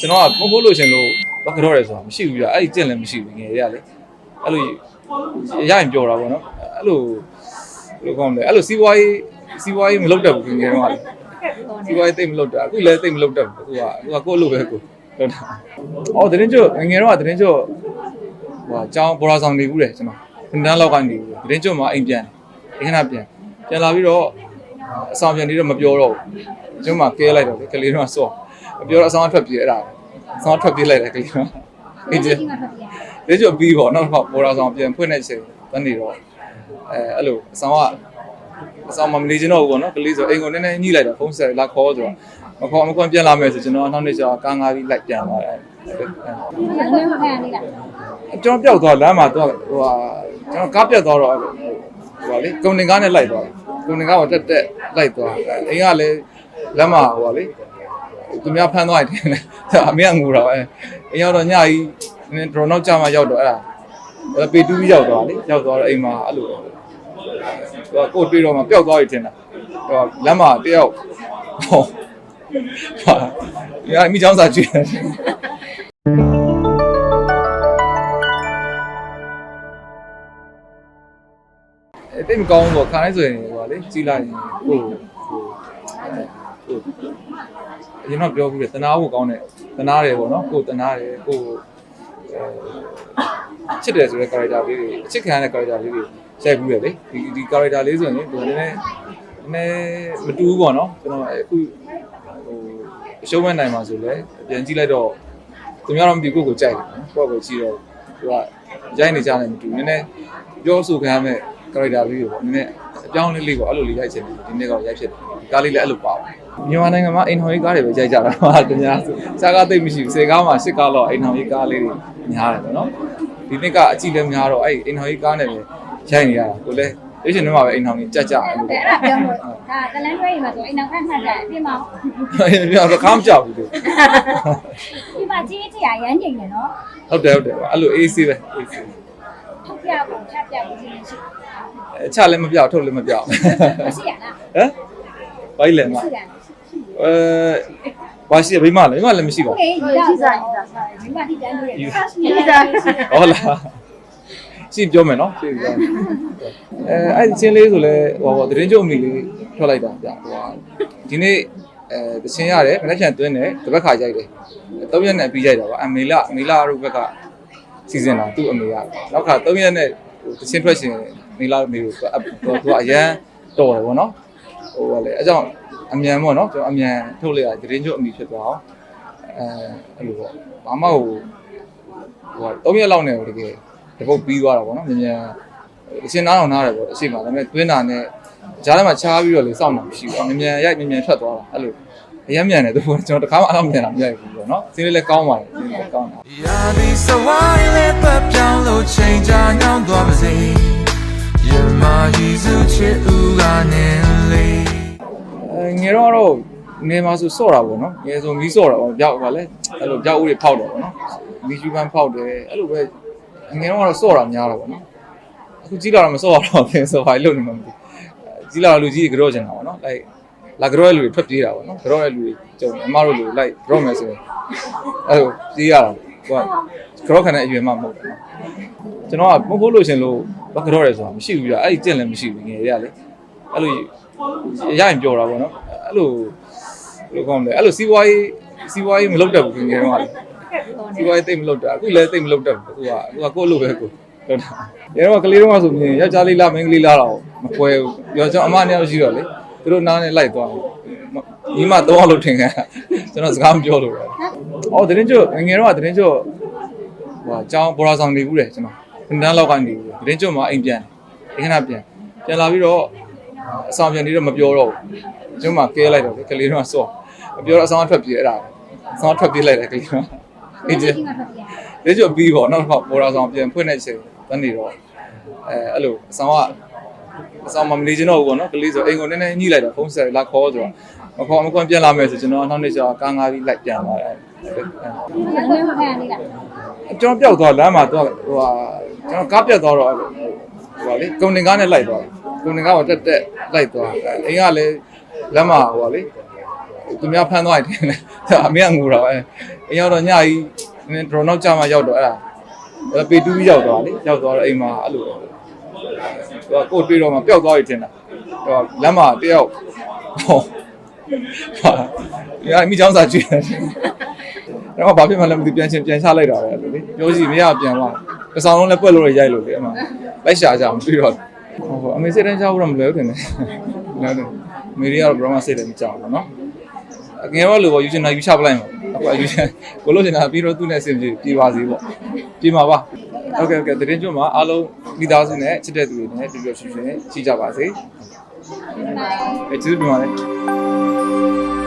ကျွန်တော်ကမဟုတ်လို့ရှင်လို့ဘာကြောရဲဆိုတာမရှိဘူးပြအဲ့ဒီကျင့်လည်းမရှိဘူးငယ်ရလေအဲ့လိုရရင်ပြောတာပေါ့နော်အဲ့လိုဘယ်လိုကောင်းလဲအဲ့လိုစီးပွားရေးစီးပွားရေးမလုပ်တတ်ဘူးငယ်တော့ကလေစီးပွားရေးတိတ်မလုပ်တတ်အခုလည်းတိတ်မလုပ်တတ်ဘူးသူကသူကကိုယ့်လိုပဲကိုလုပ်တာအော်တင်းကျွတ်ငယ်တော့ကတင်းကျွတ်ဟိုအကြောင်းဘောရာဆောင်နေဘူးလေကျွန်တော်ခဏလောက်ကနေဘူးတင်းကျွတ်မှာအိမ်ပြန်တယ်ခဏပြန်ပြန်လာပြီးတော့အဆောင်ပြန်နေတော့မပြောတော့ဘူးကျွန်မကဲလိုက်တော့လေကလေးတော့စောမ ပြောတော့အဆောင်အထွက်ပြေးအဲ့ဒါအဆောင်အထွက်ပြေးလိုက်တယ်ကလေးတော့အေးကျဒီမှာဖတ်ပြရလေကျော်ပြီးပေါ့နောက်တစ်ခါပေါ်လာဆောင်ပြန်ဖွင့်တဲ့အချိန်တန်းနေတော့အဲအဲ့လိုအဆောင်ကအဆောင်မမနေချင်တော့ဘူးပေါ့နော်ကလေးဆိုအိမ်ကိုနည်းနည်းညှိလိုက်တော့ဖုန်းဆက်လာခေါ်ဆိုတော့မခေါ်မခွင့်ပြန်လာမယ်ဆိုကျွန်တော်နောက်နေ့ကျတော့ကားငါးပြီးလိုက်ပြန်သွားတယ်ဘယ်လိုမှခံရနေလားကျွန်တော်ပျောက်သွားလမ်းမှာတော့ဟိုဟာကျွန်တော်ကားပြတ်သွားတော့ဟိုဟာလေကုန်တင်ကားနဲ့လိုက်သွားတယ်ကုန်တင်ကားကိုတက်တက်လိုက်သွားအိမ်ကလည်းလမ်းမှာဟိုဟာလေ သူများဖမ်းသွားတယ်အမေကငူတော့အဲအိမ်ရောက်တော့ညကြီးနည်းဒရိုနောက်ကြမှာရောက်တော့အဲ့ဒါအဲ့ပေတူးရောက်သွားလေရောက်သွားတော့အိမ်မှာအဲ့လိုဟိုကိုတွေ့တော့မှပျောက်သွားပြီထင်တာဟိုလမ်းမှာတယောက်ဟောဟာဒီအမိချောင်းစာကြည့်တယ်အဲ့တိတ်မကောင်းဘူးပေါ့ခါတိုင်းဆိုရင်ဟိုလေကြီးလိုက်ရင်ဟိုဟို ဟိုအရင်တော့ပြောပြီးတယ်တနာဖို့ကောင်းတယ်တနာတယ်ပေါ့နော်ကိုတနာတယ်ကိုအဲချစ်တယ်ဆိုတဲ့ character လေးတွေအချစ်ခံရတဲ့ character လေးတွေရိုက်ပြီးတယ်လေဒီဒီ character လေးဆိုရင်ဒီနည်းနည်းနည်းမတူဘူးပေါ့နော်ကျွန်တော်အခုဟိုအရှုံးမဲ့နိုင်မှာဆိုလဲပြန်ကြည့်လိုက်တော့သူများတော့မသိကိုယ့်ကိုကြိုက်တယ်နော်ကိုယ့်ကိုကြည့်တော့သူကရိုက်နေကြတယ်မတူနည်းနည်းပြောဆိုခံရမဲ့ character လေးတွေပေါ့နည်းနည်းအပြောင်းလေးလေးပေါ့အဲ့လိုလေးရိုက်ချင်တယ်ဒီနေ့ကတော့ရိုက်ဖြစ်တယ်ဒီကားလေးလည်းအဲ့လိုပါဘူး မြန်မာနိုင်ငံမှာအိမ်ထောင်ရေးကားတွေပဲရိုက်ကြတာပါတများစားကားသိပ်မရှိဘူးစေကားမှာရှစ်ကားတော့အိမ်ထောင်ရေးကားလေးတွေများတယ်ပေါ့နော်ဒီနှစ်ကအကြည့်လည်းများတော့အဲ့အိမ်ထောင်ရေးကားနဲ့ပဲရိုက်နေရတာကိုလည်းရွေးချင်တော့မှပဲအိမ်ထောင်ကြီးကြက်ကြအဲ့လိုအဲ့ဒါပြောလို့ဒါကလန်တွဲမှာဆိုအိမ်နောက်ခန့်ခန့်ကြအပြင်မှာပြောတော့ကားမကြောက်ဘူးသူဒီမှာကြီးကြီးရရမ်းကျင်တယ်နော်ဟုတ်တယ်ဟုတ်တယ်အဲ့လိုအေးဆေးပဲအေးဆေးထုတ်ပြဖို့ချက်ပြဖို့ရှိရှိအချလည်းမပြောက်ထုတ်လည်းမပြောက်မရှိရလားဟမ်ဘိုင်းလည်းမရှိတယ် အဲဘာရှိလဲမိမလားမိမလည်းမရှိပါဘူးအေးရရရမိမတိတန်းလို့ရဆက်ရှိနေတာဟုတ်လားရှိပြောမယ်နော်ရှိပြောအဲအဲ့ချင်းလေးဆိုလဲဟိုပေါ့သတင်းကြုံမိလေးထွက်လိုက်တာဗျဟိုဒီနေ့အဲတချင်းရတယ်မနေ့ပြန်သွင်းတယ်တပတ်ခါရိုက်တယ်၃ရက်နဲ့ပြီးရိုက်တာပါအမေလာအမေလာတို့ဘက်ကစီစဉ်တာသူ့အမေရနောက်ခါ၃ရက်နဲ့တချင်းထွက်ရှင်မေလာမေကိုသူကအရန်တော်တယ်ဗောနော်ဟိုကလေအဲကြောင့် အမြန်ပေါ့နော်ကျွန်တော်အမြန်ထုတ်လိုက်ရတရင်ကျုံအမီဖြစ်သွားအောင်အဲအဲ့လိုပေါ့ဘာမှဟိုဟို3ရက်လောက်နဲ့တကယ်တပုတ်ပြီးသွားတာပေါ့နော်မြန်မြန်အရှင်နားအောင်နားတယ်ပေါ့အရှိပါဒါပေမဲ့တွင်းတာနဲ့ကြားထဲမှာချားပြီးတော့လေစောင့်တာမရှိဘူးမြန်မြန်ရိုက်မြန်မြန်ထွက်သွားတာအဲ့လိုအရင်မြန်တယ်သူကကျွန်တော်တခါမှအဲ့လိုမြန်တာမရိုက်ဘူးပေါ့နော်စင်းလေးလည်းကောင်းပါတယ်စင်းလေးလည်းကောင်းတာရာဒီစဝိုင်းလေးပတ်ပြောင်းလို့ချိန်ချညောင်းသွားပါစေယမကြီးစုချစ်ဦးကနေလေအဲ ငယ်တော့တော့ငယ်မှာဆိုစော့တာပေါ့နော်ငယ်ဆိုမီးစော့တာပေါ့ပြောက်ပါလေအဲ့လိုပြောက်ဦးတွေဖောက်တယ်ပေါ့နော်မီးကျူပန်းဖောက်တယ်အဲ့လိုပဲငယ်တော့တော့စော့တာများတာပေါ့နော်အခုကြီးလာတော့မစော့တော့ဘူးဆိုဘာလို့နေမှမသိကြီးလာလူကြီးကြော့ချင်တာပေါ့နော်လိုက်လာကြော့ရဲ့လူတွေထွက်ပြေးတာပေါ့နော်ကြော့ရဲ့လူတွေကြုံအမတို့လူလိုက်ကြော့မယ်ဆိုရင်အဲ့လိုပြေးရတာဟိုကကြော့ခံတဲ့အရွယ်မှမဟုတ်ဘူးကျွန်တော်ကမဟုတ်လို့ရှင်လို့ဘာကြော့ရဲဆိုတာမရှိဘူးပြအဲ့ဒီကျင့်လည်းမရှိဘူးငယ်ရလေအဲ့လို ရရင်ပြောတာပေါ့နော်အဲ့လိုဘယ်လိုကောင်းလဲအဲ့လိုစီးပွားရေးစီးပွားရေးမလုပ်တတ်ဘူးငယ်တော့ကလေဒီဘက်တိတ်မလုပ်တာအခုလည်းတိတ်မလုပ်တတ်ဘူးသူကသူကကိုယ့်လိုပဲကိုလုပ်တာရဲတော့ကလေးတော့ဆိုရင်ယောက်ျားလေးလားမိန်းကလေးလားတော့မကွဲဘူးပြောကျွန်တော်အမနှစ်ယောက်ရှိတော့လေသူတို့နားနဲ့လိုက်သွားတယ်ညီမတော့လို့ထင်ခဲ့ကျွန်တော်စကားမပြောလို့ပဲအော်တရင်ကျငယ်တော့တရင်ကျဟိုအကြောင်းဘောရာဆောင်နေဘူးတယ်ကျွန်တော်ခဏလောက်ကနေဘူးတရင်ကျမှာအိမ်ပြန်တယ်ခဏပြန်ပြန်လာပြီးတော့ အဆောင်ပြန်နေတော့မပြောတော့ဘူးကျွန်မကဲလိုက်တော့လေကလေးတော့စောမပြောတော့အဆောင်အထွက်ပြေးအဲ့ဒါအဆောင်အထွက်ပြေးလိုက်တယ်ကလေးတော့အေးကျဒီမှာဖတ်ပြရလေကျော်ပြီးပေါ့နောက်တစ်ခါပေါ်လာဆောင်ပြန်ဖွင့်တဲ့အချိန်တန်းနေတော့အဲအဲ့လိုအဆောင်ကအဆောင်မမနေချင်တော့ဘူးပေါ့နော်ကလေးဆိုအိမ်ကိုနည်းနည်းညှိလိုက်တာဖုန်းဆက်လာခေါ်ဆိုတော့မခေါ်မခွင့်ပြန်လာမယ်ဆိုကျွန်တော်နောက်နေ့ကျတော့ကားငါးပြီးလိုက်ပြန်လာတယ်ဘယ်လိုမှခံရနေလားကျွန်တော်ပျောက်သွားလမ်းမှာတော့ဟိုဟာကျွန်တော်ကားပြတ်သွားတော့ဟိုဟာလေကုန်တင်ကားနဲ့လိုက်သွားကုန်တင် ကားကိုတက်တက်လိုက်သွားအိမ်ကလည်းလမ်းမှာဟိုဟာလေဟသူများဖမ်းသွားတယ်တဲ့အမေကငိုတော့အဲအရောက်တော့ညကြီးနည်းဒရောနောက်ကြမှာရောက်တော့အဲ့ဒါအဲ့ပေတူးပြီးရောက်သွားလေရောက်သွားတော့အိမ်မှာအဲ့လိုသူကကိုယ်တွေ့တော့မှပျောက်သွားပြီထင်တာသူကလမ်းမှာတယောက်ဟောဟာဒီအမိချောင်းစာကြည့်တယ်တော့ဘာဖြစ်မှလည်းမသိပြန်ချင်းပြန်ချလိုက်တာပဲအဲ့လိုလေပြောစီမရပြန်သွားတစ်ဆောင်လုံးလည်းပွက်လို့ရရိုက်လို့လေအမှလိုက်ရှာကြအောင်တွေ့ တော့ဟောအမေစိတ်တန်းချဖို့တော့မလွယ်ဘူးထင်တယ်လွယ်တယ်မေရီကတော့ဘယ်တော့မှစိတ်လည်းမကြောက်ဘူးနော်အငယ်တော့လို့ပေါ့ယူချင်တာယူချပလိုက်မှာအခုယူချင်ကိုလို့ချင်တာပြီးတော့သူ့နဲ့အဆင်ပြေပြေပါစေပေါ့ပြေမှာပါဟုတ်ကဲ့ဟုတ်ကဲ့တရင်ကျွတ်မှာအားလုံးမိသားစုနဲ့ချစ်တဲ့သူတွေနဲ့တူတူရှင်ရှင်ရှိကြပါစေအဲကျေးဇူးတင်ပါတယ်